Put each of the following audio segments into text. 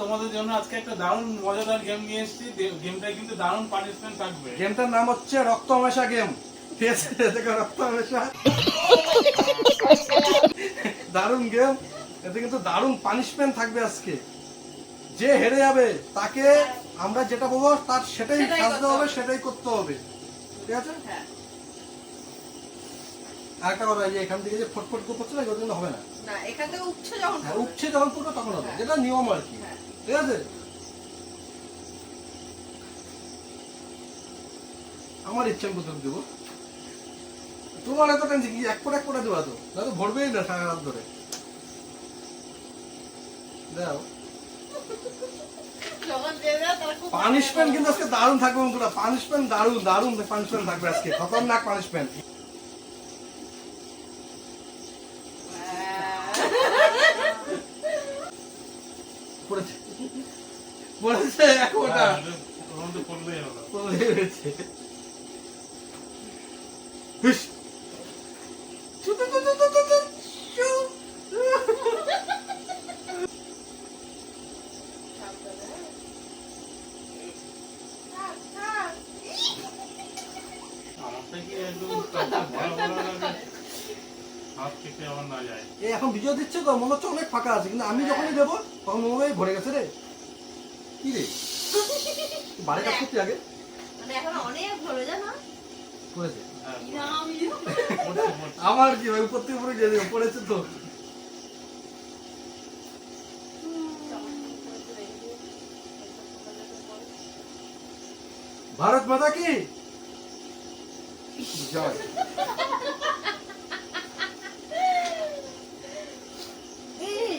তোমাদের জন্য আজকে একটা দারুণ মজাদার গেম নিয়ে এসেছি। গেমটা কিন্তু দারুণ পানিশমেন্ট থাকবে। গেমটার নাম হচ্ছে রক্ত হামেশা গেম ঠিক আছে রক্ত হামেশা দারুণ গেম এতে কিন্তু দারুণ পানিশমেন্ট থাকবে আজকে। যে হেরে যাবে তাকে আমরা যেটা বলব তার সেটাই সাজতে হবে সেটাই করতে হবে। ঠিক আছে? আরেকটা কথা যে এখান থেকে যে ফটফট করে না ওটা কিন্তু হবে না। না এখান থেকে উঠছে যখন হ্যাঁ, উঠছে যখন পুরো তখন হবে। যেটা নিয়ম আর কি। হ্যাঁ। ঠিক আছে? আমার ইচ্ছা দেবো। তোমার এত টেনশন কি? এক ফোট এক দেওয়া তো। না তো ভরবেই না সারা রাত ধরে। দাও। পানিশমেন্ট কিন্তু আজকে দারুণ থাকবে বন্ধুরা। পানিশমেন্ট দারুণ দারুণ পানিশমেন্ট থাকবে আজকে। খতরনাক পানিশমেন্ট পড়েছে। পড়েছে এক ওটা করলেই হলো পড়ে রয়েছে ভিডিও দিচ্ছে তো মনে হচ্ছে অনেক ফাঁকা আছে কিন্তু আমি যখনই দেবো তখন মনে হয় ভরে গেছে রে। কি রে? বাড়ি কাজ করতে আগে? মানে। আমার কি ভাই উপর থেকে গিয়ে পড়েছে তো। ভারত মাতা কি? জয় এই,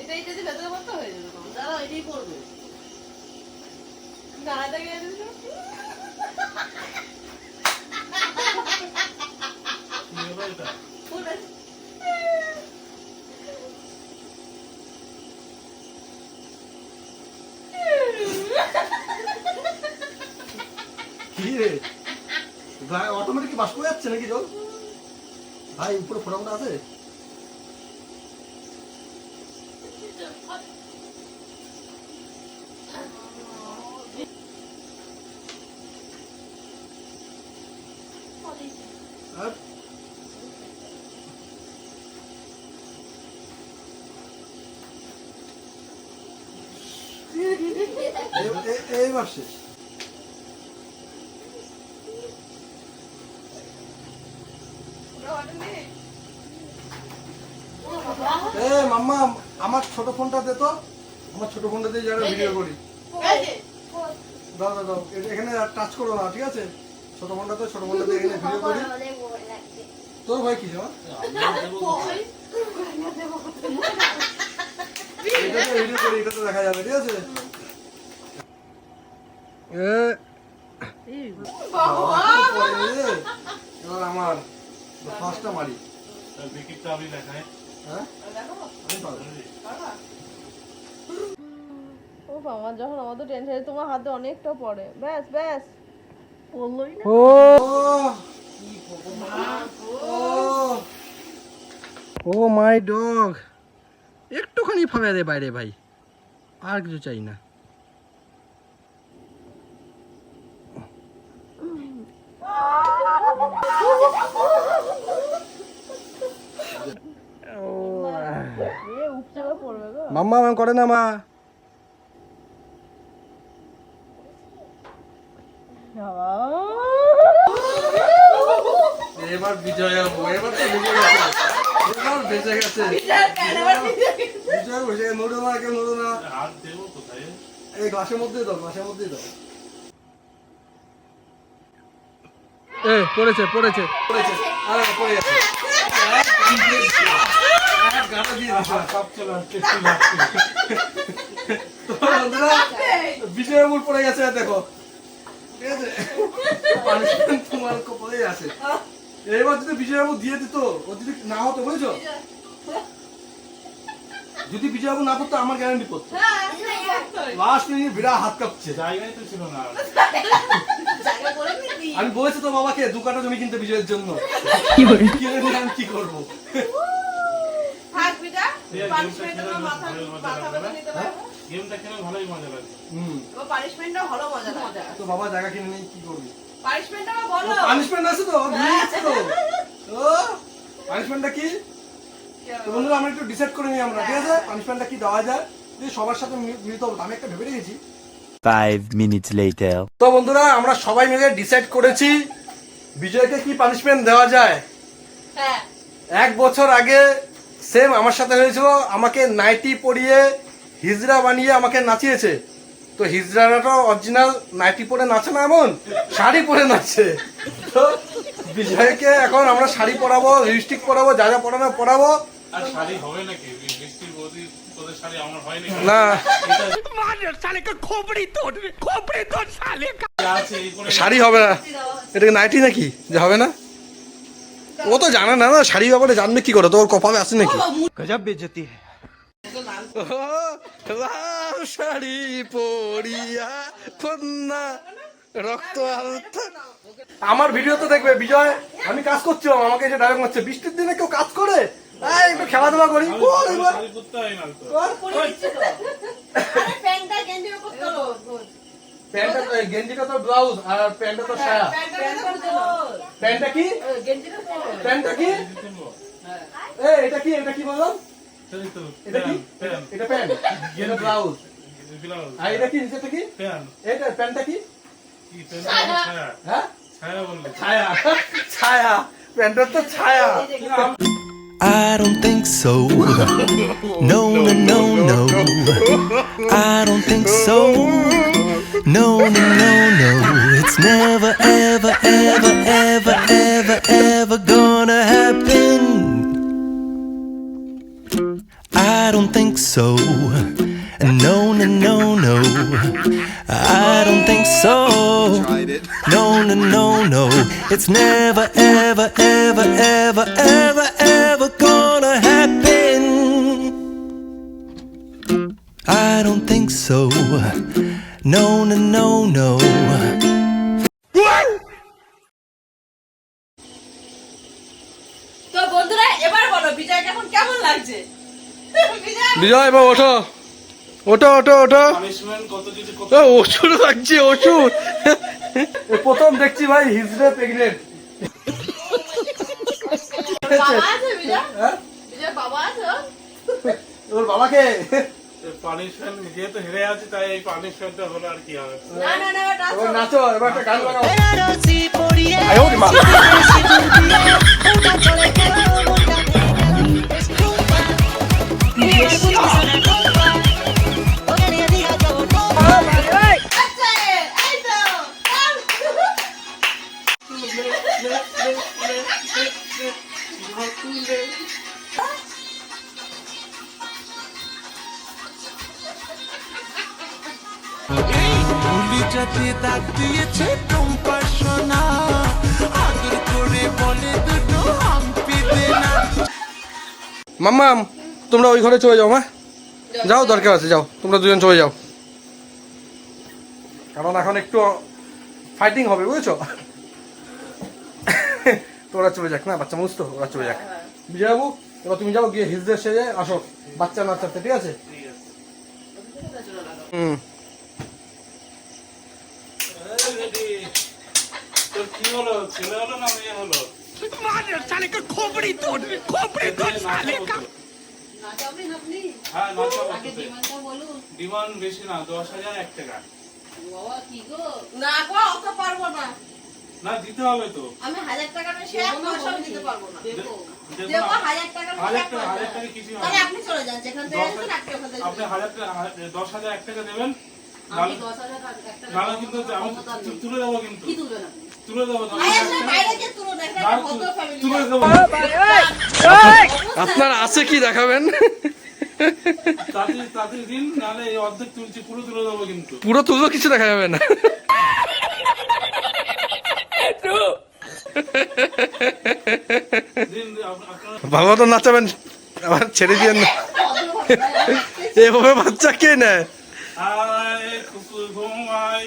এটা এটা দিয়ে ভেতরে ভর্তি হয়ে যাবে এটাই করবে। ভাই অটোমেটিক করে যাচ্ছে নাকি জল? ভাই উপরে ফোটা ফোটা আছে? এ- মাম্মা আমার ছোট ফোনটা দে তো। আমার ছোট ফোনটা দিয়ে যারা ভিডিও করি। এই দাও দাও দাও। এখানে টাচ করো না ঠিক আছে? ছোট ফোনটা তো ছোট এখানে ভিডিও করি। তোর ভাই কি জামা ভিডিও করি দেখা যাবে ঠিক আছে? বাবা, পরে এবার আমার ফার্স্টটা মারি। বিকিটটা আমি দেখাই। হ্যাঁ? আমি পারব। ও বাবা যখন আমাদের টেনশন তোমার হাতে অনেকটা পড়ে। ব্যাস ব্যাস। বললোই না ও ও মাই ডগ একটুখানি ফাবে দে বাইরে ভাই। আর কিছু চাই না। মাম্মা করে না মা। এবার বিজয় এবার তো গেছে এবার গেছে বিজয় বসে নড়ো না কেউ নড়ো না হাত দেবো কোথায় এই গ্লাসের দাও গ্লাসের মধ্যেই দাও। এ পড়েছে পড়েছে। পড়েছে। আরে পড়ে গেছে এক দিয়ে সব চলে আসছে একটু লাগছে তো বন্ধুরা, বিজয়ের উপর পড়ে গেছে দেখো। ঠিক আছে? পানিশমেন্ট তোমার কপালেই আছে। এবার যদি বিজয় বাবু দিয়ে দিত ও যদি না হতো বুঝছ? যদি বিজয়বাবু না করতো আমার গ্যারান্টি করতো হ্যাঁ লাস্ট মিনিট বিরাট হাত কাঁপছে। জায়গায় তো ছিল না। আমি বলেছি তো বাবাকে দু কাটা জমি কিনতে বিজয়ের জন্য। কি করব? থাক বিটা, এই আর punishment গেমটা এর খেলে মাথা- মাথা না? নিতে। গেমটা খেলে ভালোই মজা লাগবে হুম। এবার punishment টা ভালো মজা লাগে। তো বাবা জায়গা কিনে নেই কি করবি? punishment টা বলো। পানিশমেন্ট আছে তো? দিয়ে তো। ও পানিশমেন্টটা কি? তো বন্ধুরা আমরা একটু ডিসাইড করে নিই আমরা ঠিক আছে? পানিশমেন্টটা কি দেওয়া যায়? যদি সবার সাথে মিলিত হব আমি একটা ভেবে রেখেছি। Five minutes later. তো বন্ধুরা আমরা সবাই মিলে ডিসাইড করেছি বিজয়কে কি পানিশমেন্ট দেওয়া যায়। হ্যাঁ। এক বছর আগে সেম আমার সাথে হয়েছিল। আমাকে নাইটি পরিয়ে হিজড়া বানিয়ে আমাকে নাচিয়েছে। তো হিজড়াটা অরিজিনাল নাইটি পরে নাচে না এমন? শাড়ি পরে নাচছে তো বিজয়কে এখন আমরা শাড়ি পরাবো লিপস্টিক পরাবো যা যা পরানো পরাবো। না। শাড়ি হবে না। নাইটি নাকি? যে হবে না? ও তো জানে না না শাড়ি ব্যাপারে জানবে কি করে? তোর কপালে আসে নাকি? গজাব বেজতি হ্যাঁ লাল শাড়ি পরিয়া কন্যা রক্ত আলতা। আমার ভিডিও তো দেখবে বিজয় আমি কাজ করছিলাম আমাকে এসে ডায়লগ মারছে বৃষ্টির দিনে কেউ কাজ করে? এই, একটু খেলাধুলা করি। এবার, প্যান্টটা গেঞ্জির উপর তোলো। প্যান্টটা তো গেঞ্জিটা তো ব্লাউজ আর প্যান্টটা তো সায়া প্যান্টটা কি? প্যান্টটা কি? তুলবো এ এটা কি এটা কি বললাম এটা কি? এটা প্যান্ট। এটা ব্লাউজ? ব্লাউজ আর এটা কি? নিচেটা কি? প্যান এটা প্যান্টটা কি? কি প্যান ছায়া। হ্যাঁ? ছায়া বললে ছায়া। ছায়া। প্যান্টের তো ছায়া। I don't think so. No, no, no, no. No, no, no, no. It's never, ever, ever, ever, ever, ever gonna happen. I don't think so. No, no, no, no. তো বন্ধুরা এবার বলো বিজয়কে এখন কেমন লাগছে বিজয় বিজয় এবার ওঠো কিছু কত এ, ওষুধ লাগছে ওষুধ। প্রথম দেখছি ভাই হিজড়ে প্রেগনেন্ট ওর বাবাকে? পানিশমেন্ট যেহেতু হেরে আছি তাই এই পানিশমেন্টটা হলো আর কি হবে না না না নাচো। এবার একটা গান লাগাও আয় মা। কলিজাতে দাগ দিয়েছে সোনা আদর করে বলে দুটো মাম্মাম তোমরা ওই ঘরে চলে যাও মা যাও, দরকার আছে, যাও। তোমরা দুজন চলে যাও। কারণ এখন একটু ফাইটিং হবে, বুঝেছ? তো ওরা চলে যাক না? বাচ্চা মানুষ তো ওরা চলে যাক। বিজয়বাবু এবার তুমি যাও গিয়ে হিজদের সেজে আসো বাচ্চা নাচাতে ঠিক ঠিক আছে। হুম। এই ready। তোর কি হলো? ছেলে হলো না মেয়ে হলো? নাচো আপনি আপনি হ্যাঁ নাচো আগে ডিমান্ডটা বলুন। ডিমান্ড বেশি না দশ হাজার এক টাকা। বাবা কি গো? না গো অত পারব না। না দিতে হবে তো। আমি হাজার টাকা বেশি এক পয়সাও দিতে পারব না। দেখো টাকা বেশি হাজার এক টাকা হাজার পয়সা টাকা কিছু তাহলে আপনি চলে যান যেখান থেকে দশ হাজার- আপনি ওখান আপনি হাজার টাকা হাজার- দশ হাজার এক টাকা দেবেন। আমি নাহলে দশ হাজার টাকা একটা কিন্তু আমি তুলে দেবো কিন্তু। কি তুলবেন আপনি? তুলে দেবো না, আপনার আছে কি দেখাবেন? তাড়াতাড়ি তাড়াতাড়ি দিন নাহলে এই অর্ধেক তুলছি পুরো তুলে দেবো কিন্তু। পুরো তুলো কিছু দেখা যাবে না দিন আপ- আপনারা ভালো তো নাচাবেন আবার ছেড়ে দিয়ে না। এভাবে বাচ্চা কে নেয়? কুকুর ঘুমাই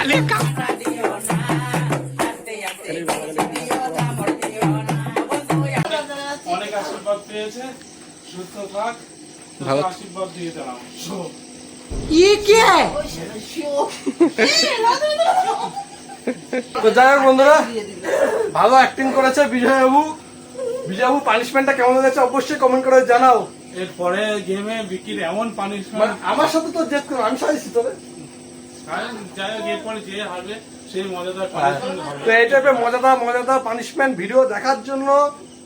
অনেক থাক ভালো- আশীর্বাদ দিয়ে দিলাম তো যাই হোক বন্ধুরা ভালো অ্যাক্টিং করেছে বিজয়বাবু। বিজয়বাবু পানিশমেন্টটা কেমন হয়েছে অবশ্যই কমেন্ট করে জানাও। এরপরে গেমে বিকির এমন মানে পানিশমেন্ট আমার সাথে তো জেদ করো আমি সাইছি তোরে। যাই হোক এরপরে যে সেই মজাদার হবে। তো এই টাইপের মজাদার মজাদার পানিশমেন্ট ভিডিও দেখার জন্য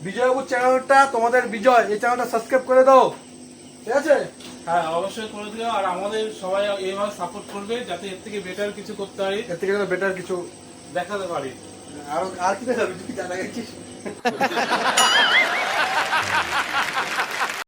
বিজয়বাবুর চ্যানেলটা তোমাদের বিজয় এই চ্যানেলটা সাবস্ক্রাইব করে দাও। ঠিক আছে? হ্যাঁ অবশ্যই করে দিও আর আমাদের সবাই এইভাবে সাপোর্ট করবে যাতে এর থেকে বেটার কিছু করতে পারি। এর থেকে বেটার কিছু দেখাতে পারি। আর আর কি দেখাবি? তুই জানা গেছিস?